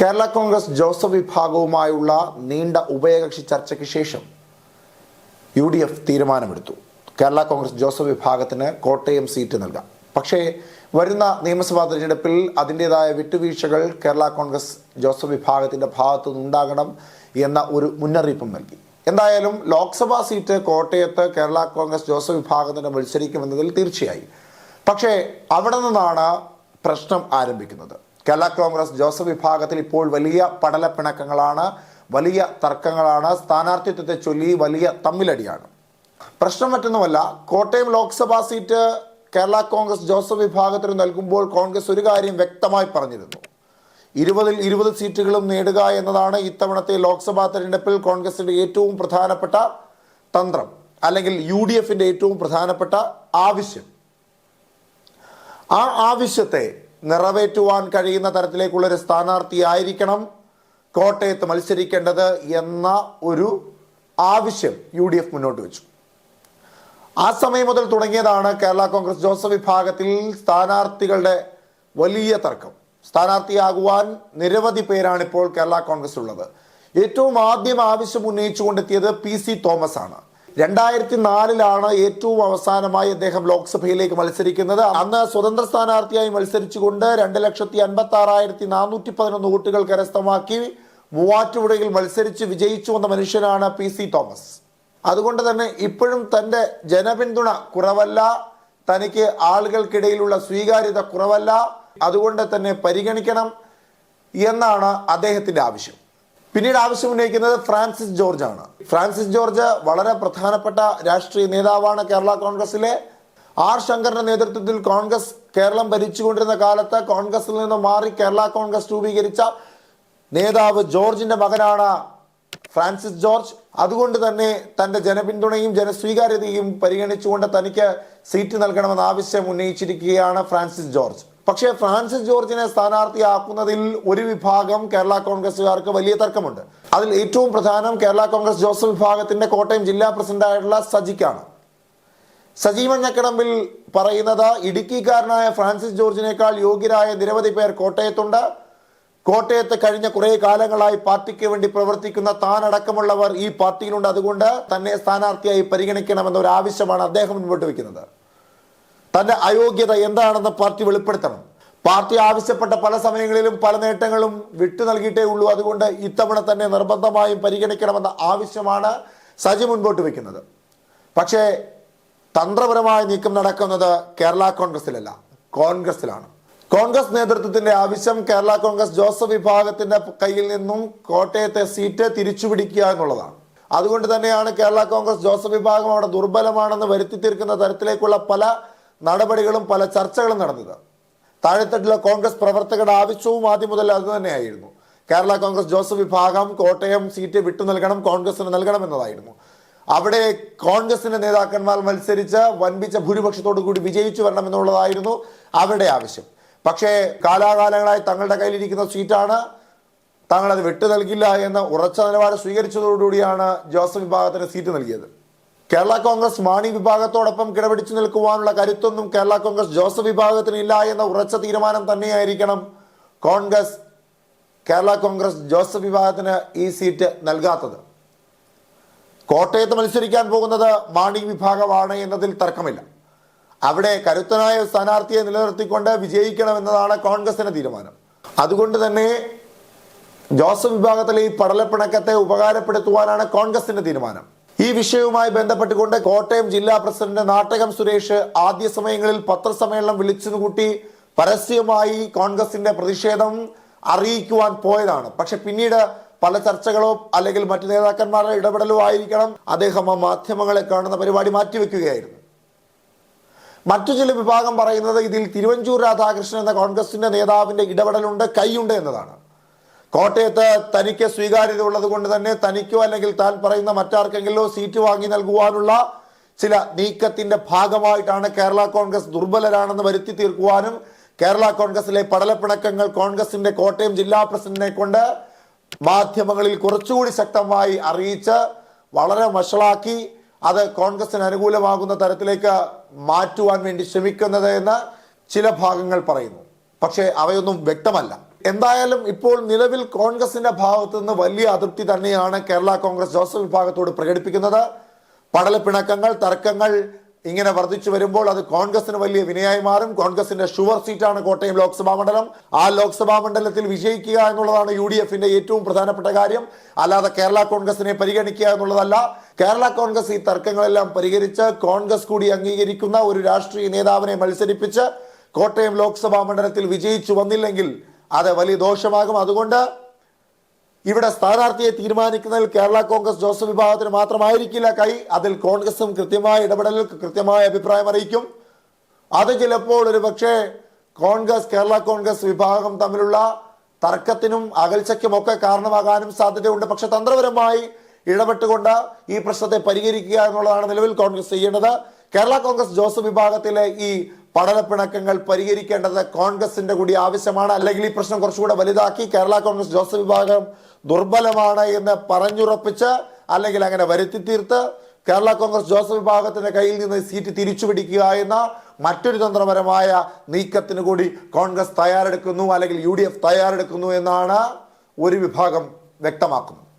Kerala Congress Joseph വിഭാഗവുമായുള്ള നീണ്ട ഉഭയകക്ഷി ചർച്ചയ്ക്ക് ശേഷം യു ഡി എഫ് തീരുമാനമെടുത്തു. കേരള കോൺഗ്രസ് ജോസഫ് വിഭാഗത്തിന് കോട്ടയം സീറ്റ് നൽകാം. പക്ഷേ വരുന്ന നിയമസഭാ തെരഞ്ഞെടുപ്പിൽ അതിന്റെതായ വിട്ടുവീഴ്ചകൾ കേരള കോൺഗ്രസ് ജോസഫ് വിഭാഗത്തിന്റെ ഭാഗത്തു നിന്നുണ്ടാകണം എന്ന ഒരു മുന്നറിയിപ്പും നൽകി. എന്തായാലും ലോക്സഭാ സീറ്റ് കോട്ടയത്ത് കേരള കോൺഗ്രസ് ജോസഫ് വിഭാഗത്തിന് മത്സരിക്കുമെന്നതിൽ തീർച്ചയായി. പക്ഷേ അവിടെ നിന്നാണ് പ്രശ്നം ആരംഭിക്കുന്നത്. കേരള കോൺഗ്രസ് ജോസഫ് വിഭാഗത്തിൽ ഇപ്പോൾ വലിയ പടലപ്പിണക്കങ്ങളാണ് വലിയ തർക്കങ്ങളാണ് സ്ഥാനാർത്ഥിത്വത്തെ ചൊല്ലി വലിയ തമ്മിലടിയാണ്. പ്രശ്നം മറ്റൊന്നുമല്ല കോട്ടയം ലോക്സഭാ സീറ്റ് കേരള കോൺഗ്രസ് ജോസഫ് വിഭാഗത്തിന് നൽകുമ്പോൾ കോൺഗ്രസ് ഒരു കാര്യം വ്യക്തമായി പറഞ്ഞിരുന്നു. ഇരുപതിൽ ഇരുപത് സീറ്റുകളും നേടുക എന്നതാണ് ഇത്തവണത്തെ ലോക്സഭാ തെരഞ്ഞെടുപ്പിൽ കോൺഗ്രസിന്റെ ഏറ്റവും പ്രധാനപ്പെട്ട തന്ത്രം അല്ലെങ്കിൽ യു ഡി എഫിന്റെ ഏറ്റവും പ്രധാനപ്പെട്ട ആവശ്യം. ആ ആവശ്യത്തെ നിറവേറ്റുവാൻ കഴിയുന്ന തരത്തിലേക്കുള്ളൊരു സ്ഥാനാർത്ഥിയായിരിക്കണം കോട്ടയത്ത് മത്സരിക്കേണ്ടത് എന്ന ഒരു ആവശ്യം യു ഡി എഫ് മുന്നോട്ട് വെച്ചു. ആ സമയം മുതൽ തുടങ്ങിയതാണ് കേരള കോൺഗ്രസ് ജോസഫ് വിഭാഗത്തിൽ സ്ഥാനാർത്ഥികളുടെ വലിയ തർക്കം. സ്ഥാനാർത്ഥിയാകുവാൻ നിരവധി പേരാണ് ഇപ്പോൾ കേരള കോൺഗ്രസ് ഉള്ളത് ഏറ്റവും ആദ്യം ആവശ്യം ഉന്നയിച്ചുകൊണ്ടെത്തിയത് പി സി തോമസ് ആണ് രണ്ടായിരത്തി നാലിലാണ് ഏറ്റവും അവസാനമായി അദ്ദേഹം ലോക്സഭയിലേക്ക് മത്സരിക്കുന്നത്. അന്ന് സ്വതന്ത്ര സ്ഥാനാർത്ഥിയായി മത്സരിച്ചുകൊണ്ട് രണ്ട് ലക്ഷത്തി അൻപത്തി ആറായിരത്തി നാനൂറ്റി പതിനൊന്ന് വോട്ടുകൾ കരസ്ഥമാക്കി മൂവാറ്റുപുഴയിൽ മത്സരിച്ച് വിജയിച്ചു വന്ന മനുഷ്യനാണ് പി സി തോമസ്. അതുകൊണ്ട് തന്നെ ഇപ്പോഴും തന്റെ ജനപിന്തുണ കുറവല്ല തനിക്ക് ആളുകൾക്കിടയിലുള്ള സ്വീകാര്യത കുറവല്ല അതുകൊണ്ട് തന്നെ പരിഗണിക്കണം എന്നാണ് അദ്ദേഹത്തിന്റെ ആവശ്യം. പിന്നീട് ആവശ്യം ഉന്നയിക്കുന്നത് ഫ്രാൻസിസ് ജോർജ് ആണ്. ഫ്രാൻസിസ് ജോർജ് വളരെ പ്രധാനപ്പെട്ട രാഷ്ട്രീയ നേതാവാണ് കേരള കോൺഗ്രസിലെ. ആർ ശങ്കറിന്റെ നേതൃത്വത്തിൽ കോൺഗ്രസ് കേരളം ഭരിച്ചുകൊണ്ടിരുന്ന കാലത്ത് കോൺഗ്രസിൽ നിന്ന് മാറി കേരള കോൺഗ്രസ് രൂപീകരിച്ച നേതാവ് ജോർജിന്റെ മകനാണ് ഫ്രാൻസിസ് ജോർജ്. അതുകൊണ്ട് തന്നെ തന്റെ ജനപിന്തുണയും ജനസ്വീകാര്യതയും പരിഗണിച്ചുകൊണ്ട് തനിക്ക് സീറ്റ് നൽകണമെന്ന ആവശ്യം ഉന്നയിച്ചിരിക്കുകയാണ് ഫ്രാൻസിസ് ജോർജ്. പക്ഷേ ഫ്രാൻസിസ് ജോർജിനെ സ്ഥാനാർത്ഥിയാക്കുന്നതിൽ ഒരു വിഭാഗം കേരള കോൺഗ്രസുകാർക്ക് വലിയ തർക്കമുണ്ട്. അതിൽ ഏറ്റവും പ്രധാനം കേരള കോൺഗ്രസ് ജോസഫ് വിഭാഗത്തിന്റെ കോട്ടയം ജില്ലാ പ്രസിഡന്റായിട്ടുള്ള സജിക്കാണ്. സജി മഞ്ഞക്കടമ്പിൽ പറയുന്നത് ഇടുക്കിക്കാരനായ ഫ്രാൻസിസ് ജോർജിനേക്കാൾ യോഗ്യരായ നിരവധി പേർ കോട്ടയത്തുണ്ട്. കോട്ടയത്ത് കഴിഞ്ഞ കുറേ കാലങ്ങളായി പാർട്ടിക്ക് വേണ്ടി പ്രവർത്തിക്കുന്ന താനടക്കമുള്ളവർ ഈ പാർട്ടിയിലുണ്ട്. അതുകൊണ്ട് തന്നെ സ്ഥാനാർത്ഥിയായി പരിഗണിക്കണമെന്ന ഒരു ആവശ്യമാണ് അദ്ദേഹം മുൻപോട്ട് വെക്കുന്നത്. തന്റെ അയോഗ്യത എന്താണെന്ന് പാർട്ടി വെളിപ്പെടുത്തണം. പാർട്ടി ആവശ്യപ്പെട്ട പല സമയങ്ങളിലും പല നേട്ടങ്ങളും വിട്ടു നൽകിയിട്ടേ ഉള്ളൂ. അതുകൊണ്ട് ഇത്തവണ തന്നെ നിർബന്ധമായും പരിഗണിക്കണമെന്ന ആവശ്യമാണ് സജി മുൻപോട്ട് വെക്കുന്നത്. പക്ഷേ തന്ത്രപരമായ നീക്കം നടക്കുന്നത് കേരള കോൺഗ്രസിലല്ല കോൺഗ്രസിലാണ്. കോൺഗ്രസ് നേതൃത്വത്തിന്റെ ആവശ്യം കേരള കോൺഗ്രസ് ജോസഫ് വിഭാഗത്തിന്റെ കയ്യിൽ നിന്നും കോട്ടയത്തെ സീറ്റ് തിരിച്ചുപിടിക്കുക എന്നുള്ളതാണ്. അതുകൊണ്ട് തന്നെയാണ് കേരള കോൺഗ്രസ് ജോസഫ് വിഭാഗം അവിടെ ദുർബലമാണെന്ന് വരുത്തി തീർക്കുന്ന തരത്തിലേക്കുള്ള പല നടപടികളും പല ചർച്ചകളും നടന്നത്. താഴെത്തട്ടിലെ കോൺഗ്രസ് പ്രവർത്തകരുടെ ആവശ്യവും ആദ്യം മുതൽ അത് തന്നെയായിരുന്നു. കേരള കോൺഗ്രസ് ജോസഫ് വിഭാഗം കോട്ടയം സീറ്റ് വിട്ടു നൽകണം കോൺഗ്രസിന് നൽകണം എന്നതായിരുന്നു. അവിടെ കോൺഗ്രസിന്റെ നേതാക്കന്മാർ മത്സരിച്ച് വൻപിച്ച ഭൂരിപക്ഷത്തോടു കൂടി വിജയിച്ചു വരണം എന്നുള്ളതായിരുന്നു അവരുടെ ആവശ്യം. പക്ഷേ കാലാകാലങ്ങളായി തങ്ങളുടെ കയ്യിലിരിക്കുന്ന സീറ്റാണ് തങ്ങളത് വിട്ടു നൽകില്ല എന്ന ഉറച്ച നിലപാട് സ്വീകരിച്ചതോടുകൂടിയാണ് ജോസഫ് വിഭാഗത്തിന് സീറ്റ് നൽകിയത്. കേരള കോൺഗ്രസ് മാണി വിഭാഗത്തോടൊപ്പം കിടപിടിച്ചു നിൽക്കുവാനുള്ള കരുത്തൊന്നും കേരള കോൺഗ്രസ് ജോസഫ് വിഭാഗത്തിന് ഇല്ല എന്ന ഉറച്ച തീരുമാനം തന്നെയായിരിക്കണം കോൺഗ്രസ് കേരള കോൺഗ്രസ് ജോസഫ് വിഭാഗത്തിന് ഈ സീറ്റ് നൽകാത്തത്. കോട്ടയത്ത് മത്സരിക്കാൻ പോകുന്നത് മാണി വിഭാഗമാണ് എന്നതിൽ തർക്കമില്ല. അവിടെ കരുത്തനായ സ്ഥാനാർത്ഥിയെ നിലനിർത്തിക്കൊണ്ട് വിജയിക്കണം എന്നതാണ് കോൺഗ്രസിന്റെ തീരുമാനം. അതുകൊണ്ട് തന്നെ ജോസഫ് വിഭാഗത്തിലെ ഈ പടലപ്പിണക്കത്തെ ഉപകാരപ്പെടുത്തുവാനാണ് കോൺഗ്രസിന്റെ തീരുമാനം. ഈ വിഷയവുമായി ബന്ധപ്പെട്ടുകൊണ്ട് കോട്ടയം ജില്ലാ പ്രസിഡന്റ് നാട്ടകം സുരേഷ് ആദ്യ സമയങ്ങളിൽ പത്രസമ്മേളനം വിളിച്ചുകൂട്ടി പരസ്യമായി കോൺഗ്രസിന്റെ പ്രതിഷേധം അറിയിക്കുവാൻ പോയതാണ്. പക്ഷെ പിന്നീട് പല ചർച്ചകളോ അല്ലെങ്കിൽ മറ്റു നേതാക്കന്മാരുടെ ഇടപെടലോ ആയിരിക്കണം അദ്ദേഹം ആ മാധ്യമങ്ങളെ കാണുന്ന പരിപാടി മാറ്റിവെക്കുകയായിരുന്നു. മറ്റു ചില വിഭാഗം പറയുന്നത് ഇതിൽ തിരുവഞ്ചൂർ രാധാകൃഷ്ണൻ എന്ന കോൺഗ്രസിന്റെ നേതാവിന്റെ ഇടപെടലുണ്ട് കൈയുണ്ട് എന്നതാണ്. കോട്ടയത്ത് തനിക്ക് സ്വീകാര്യത ഉള്ളത് കൊണ്ട് തന്നെ തനിക്കോ അല്ലെങ്കിൽ താൻ പറയുന്ന മറ്റാർക്കെങ്കിലോ സീറ്റ് വാങ്ങി നൽകുവാനുള്ള ചില നീക്കത്തിന്റെ ഭാഗമായിട്ടാണ് കേരള കോൺഗ്രസ് ദുർബലരാണെന്ന് വരുത്തി തീർക്കുവാനും കേരള കോൺഗ്രസിലെ പടലപ്പിണക്കങ്ങൾ കോൺഗ്രസിന്റെ കോട്ടയം ജില്ലാ പ്രസിഡന്റിനെ കൊണ്ട് മാധ്യമങ്ങളിൽ കുറച്ചുകൂടി ശക്തമായി അറിയിച്ച് വളരെ വഷളാക്കി അത് കോൺഗ്രസിന് അനുകൂലമാകുന്ന തരത്തിലേക്ക് മാറ്റുവാൻ വേണ്ടി ശ്രമിക്കുന്നത് ചില ഭാഗങ്ങൾ പറയുന്നു. പക്ഷേ അവയൊന്നും വ്യക്തമല്ല. എന്തായാലും ഇപ്പോൾ നിലവിൽ കോൺഗ്രസിന്റെ ഭാഗത്തു നിന്ന് വലിയ അതൃപ്തി തന്നെയാണ് കേരള കോൺഗ്രസ് ജോസഫ് വിഭാഗത്തോട് പ്രകടിപ്പിക്കുന്നത്. പടലപ്പിണക്കങ്ങൾ തർക്കങ്ങൾ ഇങ്ങനെ വർദ്ധിച്ചു വരുമ്പോൾ അത് കോൺഗ്രസിന് വലിയ വിനയായി മാറും. കോൺഗ്രസിന്റെ ഷുവർ സീറ്റാണ് കോട്ടയം ലോക്സഭാ മണ്ഡലം. ആ ലോക്സഭാ മണ്ഡലത്തിൽ വിജയിക്കുക എന്നുള്ളതാണ് യു ഡി എഫിന്റെ ഏറ്റവും പ്രധാനപ്പെട്ട കാര്യം. അല്ലാതെ കേരള കോൺഗ്രസിനെ പരിഗണിക്കുക എന്നുള്ളതല്ല. കേരള കോൺഗ്രസ് ഈ തർക്കങ്ങളെല്ലാം പരിഹരിച്ച് കോൺഗ്രസ് കൂടി അംഗീകരിക്കുന്ന ഒരു രാഷ്ട്രീയ നേതാവിനെ മത്സരിപ്പിച്ച് കോട്ടയം ലോക്സഭാ മണ്ഡലത്തിൽ വിജയിച്ചു വന്നില്ലെങ്കിൽ അത് വലിയ ദോഷമാകും. അതുകൊണ്ട് ഇവിടെ സ്ഥാനാർത്ഥിയെ തീരുമാനിക്കുന്നതിൽ കേരള കോൺഗ്രസ് ജോസഫ് വിഭാഗത്തിന് മാത്രമായിരിക്കില്ല കൈ. അതിൽ കോൺഗ്രസും കൃത്യമായ ഇടപെടലിൽ കൃത്യമായ അഭിപ്രായം അറിയിക്കും. അത് ചിലപ്പോൾ ഒരു പക്ഷേ കോൺഗ്രസ് കേരള കോൺഗ്രസ് വിഭാഗം തമ്മിലുള്ള തർക്കത്തിനും അകൽച്ചയ്ക്കുമൊക്കെ കാരണമാകാനും സാധ്യതയുണ്ട്. പക്ഷെ തന്ത്രപരമായി ഇടപെട്ടുകൊണ്ട് ഈ പ്രശ്നത്തെ പരിഹരിക്കുക എന്നുള്ളതാണ് നിലവിൽ കോൺഗ്രസ് ചെയ്യേണ്ടത്. കേരള കോൺഗ്രസ് ജോസഫ് വിഭാഗത്തിലെ ഈ പഠനപ്പിണക്കങ്ങൾ പരിഹരിക്കേണ്ടത് കോൺഗ്രസിന്റെ കൂടി ആവശ്യമാണ്. അല്ലെങ്കിൽ ഈ പ്രശ്നം കുറച്ചുകൂടെ വലുതാക്കി കേരള കോൺഗ്രസ് ജോസഫ് വിഭാഗം ദുർബലമാണ് എന്ന് പറഞ്ഞുറപ്പിച്ച് അല്ലെങ്കിൽ അങ്ങനെ വരുത്തി തീർത്ത് കേരള കോൺഗ്രസ് ജോസഫ് വിഭാഗത്തിന്റെ കയ്യിൽ നിന്ന് സീറ്റ് തിരിച്ചു പിടിക്കുക എന്ന മറ്റൊരു തന്ത്രപരമായ നീക്കത്തിന് കൂടി കോൺഗ്രസ് തയ്യാറെടുക്കുന്നു അല്ലെങ്കിൽ യു തയ്യാറെടുക്കുന്നു എന്നാണ് ഒരു വിഭാഗം വ്യക്തമാക്കുന്നത്.